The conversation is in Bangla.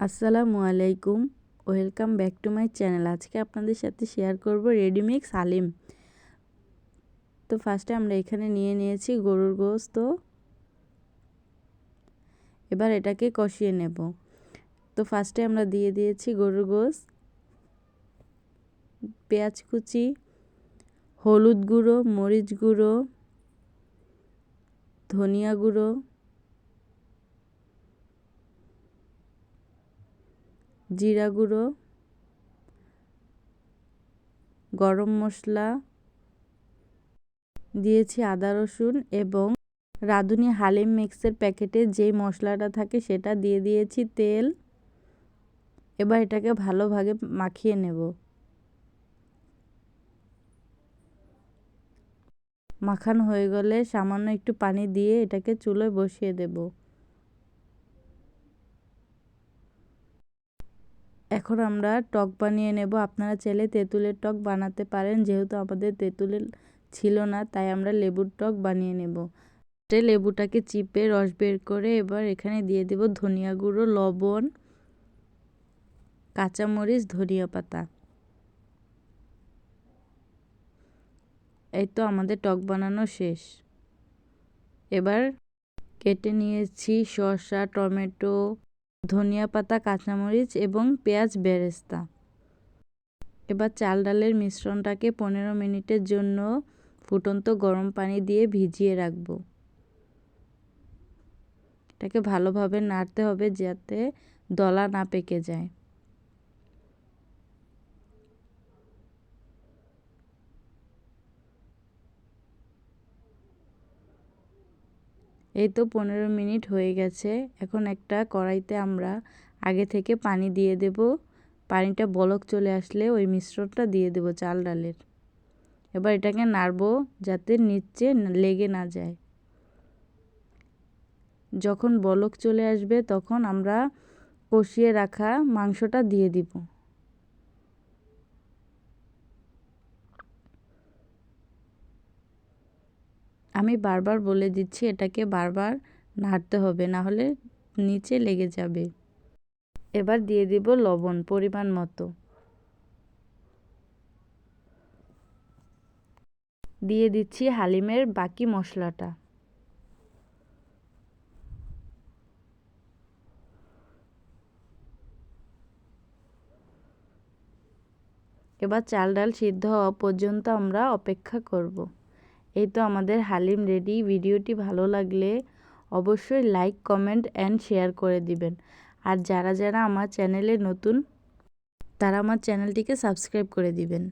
আসসালামু আলাইকুম। Welcome back to my channel. আজকে আপনাদের সাথে শেয়ার করব রেডিমিক্স হালিম তো ফার্স্টে আমরা এখানে নিয়ে নিয়েছি গরুর গোস্ত। এবার এটাকে কষিয়ে নেব। তো ফার্স্টে আমরা দিয়ে দিয়েছি গরুর গোস্ত, পেঁয়াজ কুচি, হলুদ গুঁড়ো, মরিচ গুঁড়ো, ধনিয়া গুঁড়ো জিরা গুঁড়ো, গরম মশলা, দিয়েছি আদা রসুন এবং রাঁধুনি হালিম মিক্সের প্যাকেটে যেই মশলাটা থাকে সেটা দিয়ে দিয়েছি তেল। এবার এটাকে ভালোভাবে মাখিয়ে নেব। মাখানো হয়ে গেলে সামান্য একটু পানি দিয়ে এটাকে চুলোয় বসিয়ে দেবো। এখন আমরা টক বানিয়ে নেব। আপনারা চাইলে তেঁতুলের টক বানাতে পারেন, যেহেতু আমাদের তেঁতুলের ছিল না, তাই আমরা লেবুর টক বানিয়ে নেব। লেবুটাকে চিপে রস বের করে এবার এখানে দিয়ে দেব ধনিয়া গুঁড়ো, লবণ, কাঁচামরিচ, ধনিয়া পাতা। এই তো আমাদের টক বানানো শেষ। এবার কেটে নিয়েছি শসা, টমেটো ধনিয়া পাতা, কাঁচামরিচ এবং পেঁয়াজ বেরেস্তা। এবার চাল ডালের মিশ্রণটাকে পনেরো মিনিটের জন্য ফুটন্ত গরম পানি দিয়ে ভিজিয়ে রাখব। এটাকে ভালোভাবে নাড়তে হবে যাতে দলা না পেকে যায়। এই তো পনেরো মিনিট হয়ে গেছে। এখন একটা কড়াইতে আমরা আগে থেকে পানি দিয়ে দেব। পানিটা বলক চলে আসলে ওই মিশ্রণটা দিয়ে দেব চাল ডালের। এবার এটাকে নাড়বো যাতে নিচে লেগে না যায়। যখন বলক চলে আসবে তখন আমরা কষিয়ে রাখা মাংসটা দিয়ে দিব। আমি বারবার বলে দিচ্ছি, এটাকে বারবার নাড়তে হবে, না হলে নিচে লেগে যাবে। এবার দিয়ে দিব লবণ, পরিমাণ মতো। দিয়ে দিচ্ছি হালিমের বাকি মশলাটা। এবার চাল ডাল সিদ্ধ হওয়া পর্যন্ত আমরা অপেক্ষা করব। এই তো আমাদের হালিম রেডি। ভিডিওটি ভালো লাগলে অবশ্যই লাইক কমেন্ট অ্যান্ড শেয়ার করে দিবেন। আর যারা যারা আমার চ্যানেলে নতুন, তারা আমার চ্যানেলটিকে সাবস্ক্রাইব করে দিবেন।